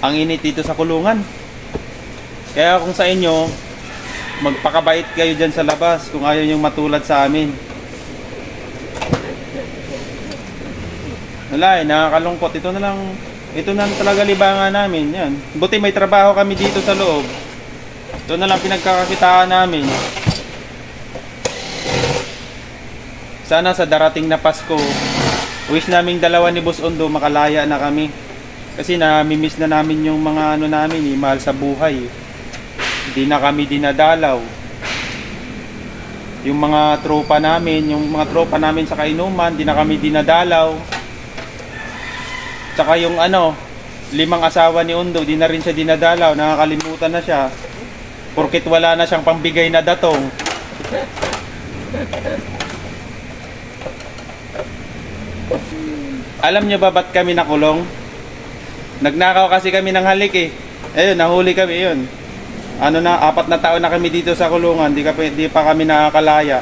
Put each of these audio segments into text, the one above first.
ang init dito sa kulungan. Kaya kung sa inyo, magpakabait kayo dyan sa labas kung ayaw yung matulad sa amin. Wala eh, nakakalungkot. Ito na lang, ito na talaga libangan namin. Yan. Buti may trabaho kami dito sa loob. Ito na lang pinagkakakitaan namin. Sana sa darating na Pasko, wish naming dalawa ni Boss Ondo makalaya na kami. Kasi namimiss na namin yung mga ano namin, eh, mahal sa buhay. Hindi na kami dinadalaw. Yung mga tropa namin, yung mga tropa namin sa kainuman, di na kami dinadalaw. Tsaka yung ano, limang asawa ni Undo, di na rin siya dinadalaw, nakakalimutan na siya. Porkit wala na siyang pambigay na datong. Alam niyo ba ba't kami nakulong? Nagnakaw kasi kami ng halik eh. Ayun, nahuli kami yun. Ano na, apat na taon na kami dito sa kulungan, di, ka, pa- di pa kami nakakalaya.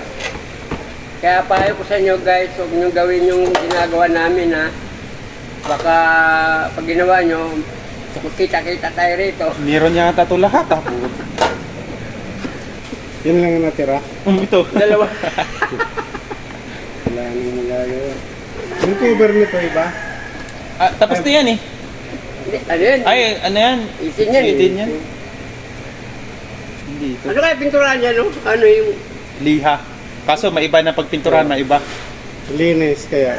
Kaya payo ko sa inyo guys, huwag nyo gawin yung ginagawa namin ha. Baka pag ginawa nyo, magkita-kita tayo rito. Meron yata ito lahat ah. Yun lang ang natira. Um, ito. Dalawa. Wala nang magagawa. Yung cover nito iba? Ah, tapos na yan eh. Ano yun? Ay, ano yan? Isin yan. Itin yan. Hindi ito. Ano kaya pintura niya no? Ano yung... Liha. Kaso maiba na pagpinturahan, maiba. Linis kaya.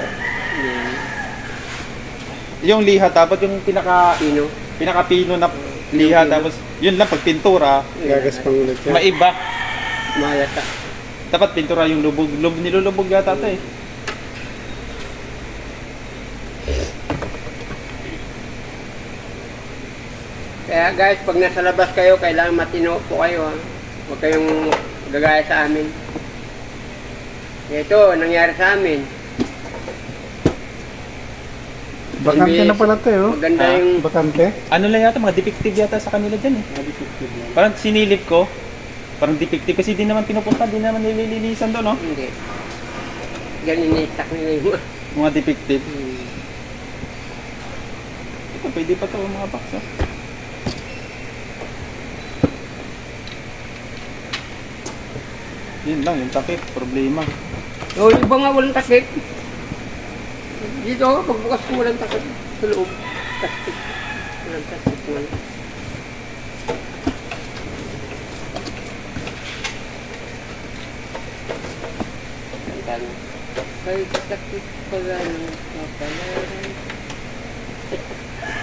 Yung liha, tapos yung pinaka, Pino? pinaka-pino na liha, tapos yun lang pagpintura, Gagas pang ulit yan. maiba. Malata. Dapat pintura yung lubog, lub, nilulubog yata ito eh. Kaya guys, pag nasa labas kayo, kailangan matino po kayo ha. Huwag kayong gagaya sa amin. Ito, nangyari sa amin. Bakante na pala to oh. Maganda Ah. yung... Bakante? Ano lang yata, mga defective yata sa kanila dyan eh. Parang sinilip ko, parang defective kasi di naman pinupunta, di naman nililinisan doon, no? Hindi. Ganun itak nila yung... Mga defective. Hmm. Ito, pwede pa to mga box, oh. Yun lang, yung takip, problema. O, yung iba nga walang takip. Dito ako, pagbukas ko walang takip. Sa loob. Takip. Walang takip. Walang. Kay takip pala ng kapalaran.